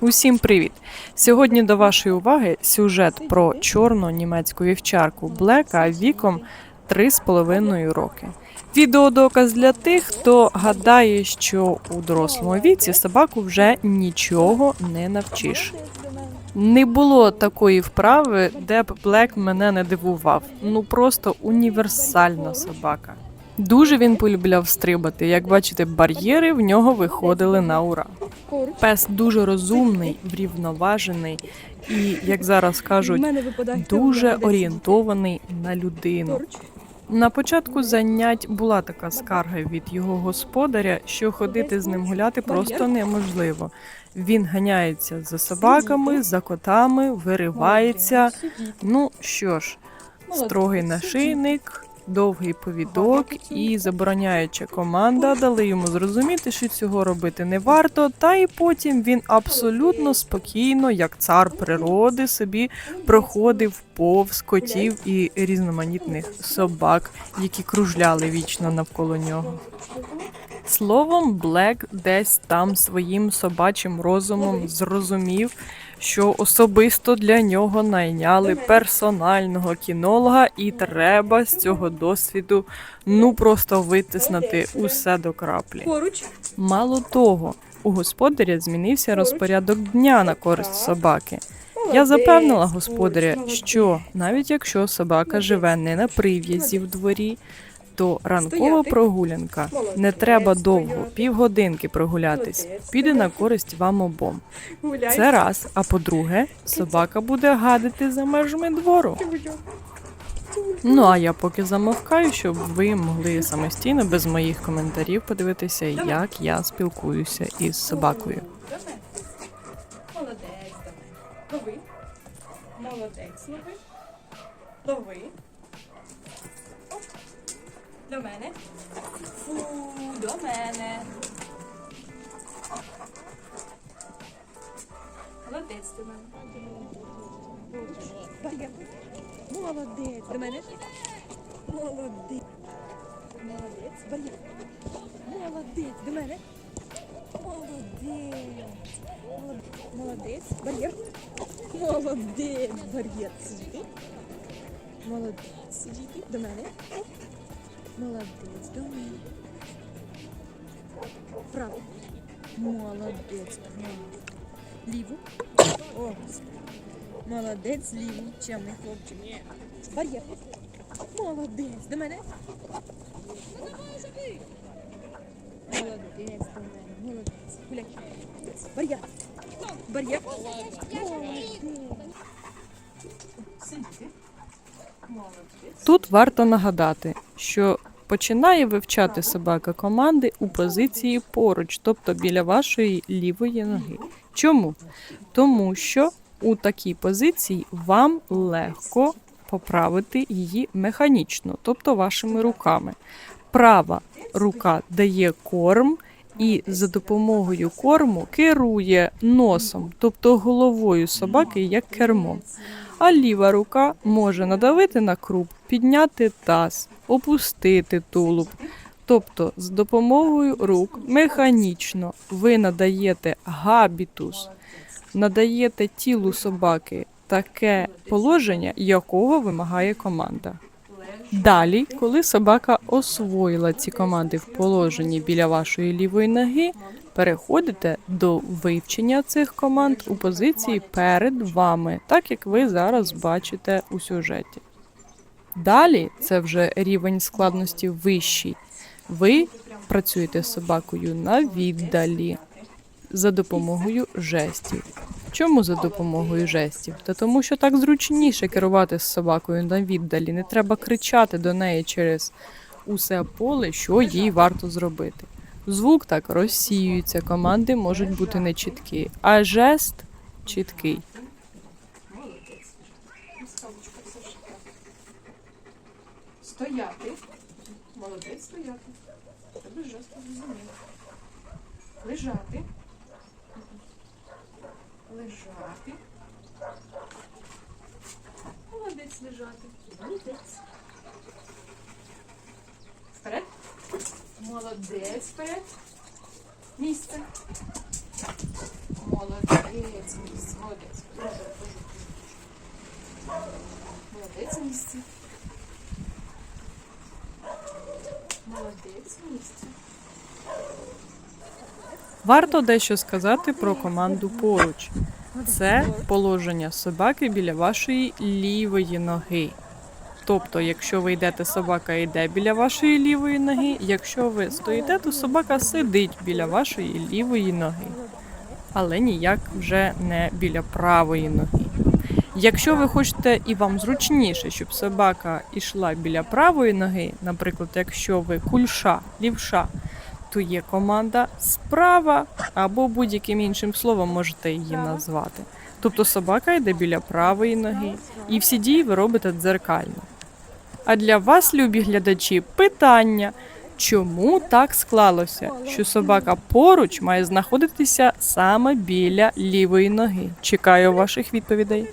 Усім привіт! Сьогодні до вашої уваги сюжет про чорну німецьку вівчарку Блека віком 3,5 роки. Відеодоказ для тих, хто гадає, що у дорослому віці собаку вже нічого не навчиш. Не було такої вправи, де б Блек мене не дивував. Ну просто універсальна собака. Дуже він полюбляв стрибати. Як бачите, бар'єри в нього виходили на ура. Пес дуже розумний, врівноважений і, як зараз кажуть, дуже орієнтований на людину. На початку занять була така скарга від його господаря, що ходити з ним гуляти просто неможливо. Він ганяється за собаками, за котами, виривається. Ну що ж, строгий нашийник, довгий повідок і забороняюча команда дали йому зрозуміти, що цього робити не варто. Та і потім він абсолютно спокійно, як цар природи, собі проходив повз котів і різноманітних собак, які кружляли вічно навколо нього. Словом, Блек десь там своїм собачим розумом зрозумів, що особисто для нього найняли персонального кінолога, і треба з цього досвіду ну просто витиснути усе до краплі. Мало того, у господаря змінився розпорядок дня на користь собаки. Я запевнила господаря, що навіть якщо собака живе не на прив'язі в дворі, то ранкова прогулянка не треба довго, півгодинки прогулятись, піде на користь вам обом. Це раз. А по-друге, собака буде гадити за межами двору. Ну а я поки замовкаю, щоб ви могли самостійно без моїх коментарів подивитися, як я спілкуюся із собакою. Молодець. давай. Лови. Молодець, лови. Лови. До мене. Фу, до мене. Молодець до мене. Молодець. До мене. Молодець. Молодець. Бар'єр. Молодець. До мене. Молодець. Молодець. Молодець. Бар'єр. Молодець. Бар'єр. Сидіти. Молодець. Сидіти. До мене. Молодець. Мене. Право. Молодець. Ліву. О. Молодець. Ліву. Чемний хлопчик. Бар'єр. Молодець. До мене. Молодець до мене. Молодець. Гуляй. Бар'єр. Бар'єр. Молодець. Тут варто нагадати, що починає вивчати собака команди у позиції поруч, тобто біля вашої лівої ноги. Чому? Тому що у такій позиції вам легко поправити її механічно, тобто вашими руками. Права рука дає корм. І за допомогою корму керує носом, тобто головою собаки як кермом. А ліва рука може надавити на круп, підняти таз, опустити тулуб. Тобто з допомогою рук механічно ви надаєте габітус, надаєте тілу собаки таке положення, якого вимагає команда. Далі, коли собака освоїла ці команди в положенні біля вашої лівої ноги, переходите до вивчення цих команд у позиції перед вами, так як ви зараз бачите у сюжеті. Далі це вже рівень складності вищий. Ви працюєте з собакою на віддалі за допомогою жестів. Чому за допомогою жестів? Та тому, що так зручніше керувати з собакою на віддалі. Не треба кричати до неї через усе поле, що їй варто зробити. Звук так розсіюється, команди можуть бути нечіткі, а жест чіткий. Стояти. Молодець стояти. Тебе жорстко зрозуміло. Лежати. Лежати. Молодець лежати. Молодець. Молодець вперед. Місце. Молодець. Молодець місце. Молодець місце. Варто дещо сказати про команду поруч. Це положення собаки біля вашої лівої ноги. Тобто, якщо ви йдете, собака йде біля вашої лівої ноги. Якщо ви стоїте, то собака сидить біля вашої лівої ноги, але ніяк вже не біля правої ноги. Якщо ви хочете і вам зручніше, щоб собака йшла біля правої ноги, наприклад, якщо ви кульша, лівша, то є команда справа або будь-яким іншим словом можете її назвати. Тобто собака йде біля правої ноги, і всі дії ви робите дзеркально. А для вас, любі глядачі, питання. Чому так склалося, що собака поруч має знаходитися саме біля лівої ноги? Чекаю ваших відповідей.